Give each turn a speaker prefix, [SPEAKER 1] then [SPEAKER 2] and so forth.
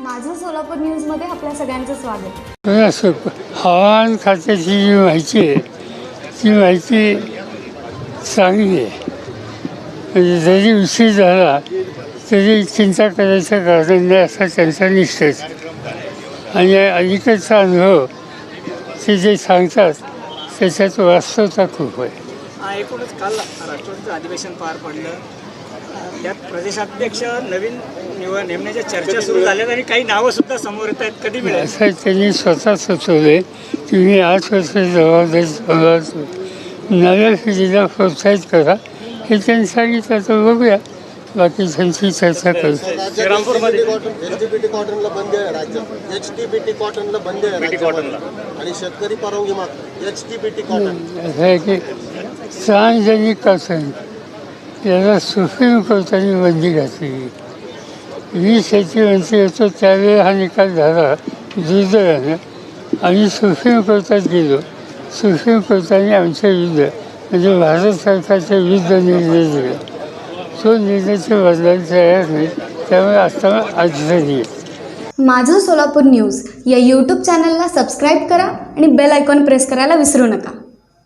[SPEAKER 1] माझं सोलापूर न्यूजमध्ये आपल्या सगळ्यांचं स्वागत.
[SPEAKER 2] असं हवामान खात्याची जी माहिती आहे ती माहिती चांगली आहे. म्हणजे जरी उशीर झाला तरी चिंता करायचं कारण नाही असा त्यांचा निश्चयच आणि अलीकडचा अनुभव ते जे सांगतात त्याच्यात वास्तवता खूप आहे.
[SPEAKER 3] हा, एकूणच काल राष्ट्रवादीचं अधिवेशन पार पडलं. त्यात प्रदेशाध्यक्ष नवीन निवड नेमण्याच्या चर्चा सुरू झाल्यात आणि काही नावं सुद्धा समोर येत आहेत. कधी मिळेल?
[SPEAKER 2] असं त्यांनी स्वतः सुचवले. की मी आठ वर्ष जबाबदारी सांभाळतो नव्या पिढीला प्रोत्साहित करा. हे त्यांनी सांगितलं तर बघूया. बाकी त्यांची चर्चा करू.
[SPEAKER 3] श्रीरामपूरमध्ये
[SPEAKER 4] एच डी बी टी कॉटनला बंदी आहे राज्यात एच टी बी टी कॉटनला बंदी आहे राज्यामध्ये. आणि शेतकरी परवानगी मागतो H T B T cotton
[SPEAKER 2] असं आहे की सार्वजनिक कॉटन याला सुप्रीम कोर्टाने बंदी घातली. वीस शेतीमंत्री होतो त्यावेळी हा निकाल झाला दुर्दैवानं आम्ही सुप्रीम कोर्टात गेलो. सुप्रीम कोर्टाने आमच्या विरुद्ध म्हणजे भारत सरकारच्या विरुद्ध निर्णय दिला. तो निर्णय ते बदलायला तयार नाही त्यामुळे आता अडचणी
[SPEAKER 1] माझं सोलापूर न्यूज या यूट्यूब चॅनलला सबस्क्राईब करा आणि बेल आयकॉन प्रेस करायला विसरू नका.